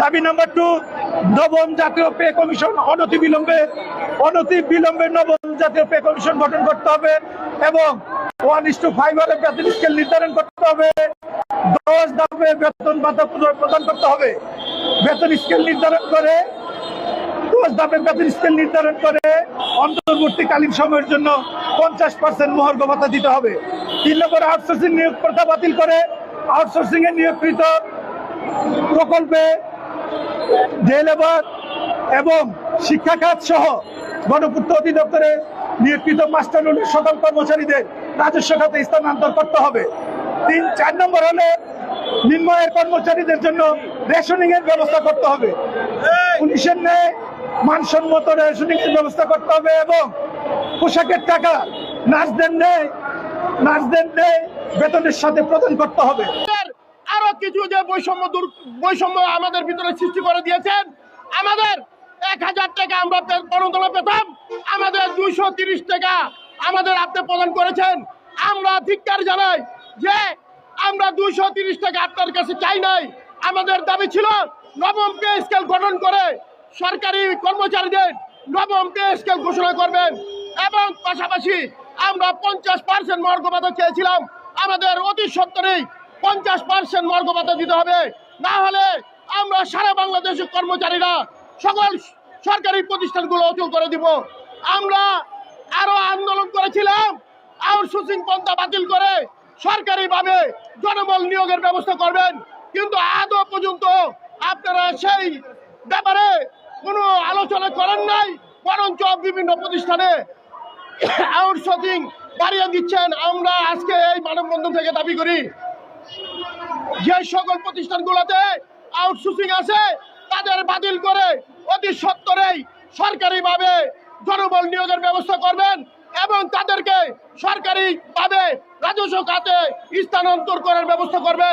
দাবি number two নবম জাতীয় পে কমিশন অনতি বিলম্বে অনতি বিলম্বে নবম জাতীয় পে কমিশন গঠন করতে হবে এবং ওয়ান ইস টু ফাইভ এর বেতন স্কেল নির্ধারণ করতে হবে। দশ ধাপে বেতন ভাতা প্রদান করতে হবে। বেতন স্কেল নির্ধারণ করে, দশ ধাপে বেতন স্কেল নির্ধারণ করে অন্তর্বর্তীকালীন সময়ের জন্য পঞ্চাশ পার্সেন্ট মহর্গ ভাতা দিতে হবে। তিন নম্বর আউটসোর্সিং নিয়োগ প্রথা বাতিল করে। আউটসোর্সিং এ নিয়োগকৃত প্রকল্পে ডে লেবার এবং শিক্ষা খাত সহ গণপূর্ত অধিদপ্তরে নিয়োগকৃত মাস্টার রোলের সকল কর্মচারীদের রাজস্ব খাতে স্থানান্তর করতে হবে। তিন চার নম্বর হলে নিম্নয়ের কর্মচারীদের জন্য রেশনিং এর ব্যবস্থা করতে হবে। পুলিশের ন্যায় মানসম্মত রেশনিং এর ব্যবস্থা করতে হবে এবং পোশাকের টাকা নার্সদের নেয় নার্সদের নেয় বেতনের সাথে প্রদান করতে হবে। আরও কিছু যে বৈষম্য দূর, বৈষম্য আমাদের ভিতরে সৃষ্টি করে দিয়েছেন, আমাদের এক হাজার টাকা আমরা পে- পেতাম, আমাদের দুইশো তিরিশ টাকা আমাদের আপনি প্রদান করেছেন। আমরা ধিক্কার জানাই যে আমরা দুইশো তিরিশ টাকা আপনার কাছে চাই নাই। আমাদের দাবি ছিল নবম পে স্কেল গঠন করে সরকারি কর্মচারীদের নবম পে স্কেল ঘোষণা করবেন এবং পাশাপাশি আমরা পঞ্চাশ পার্সেন্ট মর্গ ভাতা চেয়েছিলাম। আমাদের অতি সত্তরেই পঞ্চাশ পার্সেন্ট মর্গ ভাতা দিতে হবে। না হলে আমরা সারা বাংলাদেশের কর্মচারীরা সকল সরকারি প্রতিষ্ঠানগুলো অচল করে দিব। আমরা আরও আন্দোলন করেছিলাম আউটসোর্সিং পন্থা বাতিল করে সরকারিভাবে জনবল নিয়োগের ব্যবস্থা করবেন। কিন্তু আদৌ পর্যন্ত আপনারা সেই ব্যাপারে কোনো আলোচনা করেন নাই, বরঞ্চ বিভিন্ন প্রতিষ্ঠানে আউটসোর্সিং বাড়িয়ে দিচ্ছেন। আমরা আজকে এই মানববন্ধন থেকে দাবি করি যে সকল প্রতিষ্ঠানগুলোতে আউটসোর্সিং আছে, তাদের বাতিল করে অতি সত্তরেই সরকারিভাবে জনবল নিয়োগের ব্যবস্থা করবেন এবং তাদেরকে সরকারিভাবে রাজস্ব খাতে স্থানান্তর করার ব্যবস্থা করবেন।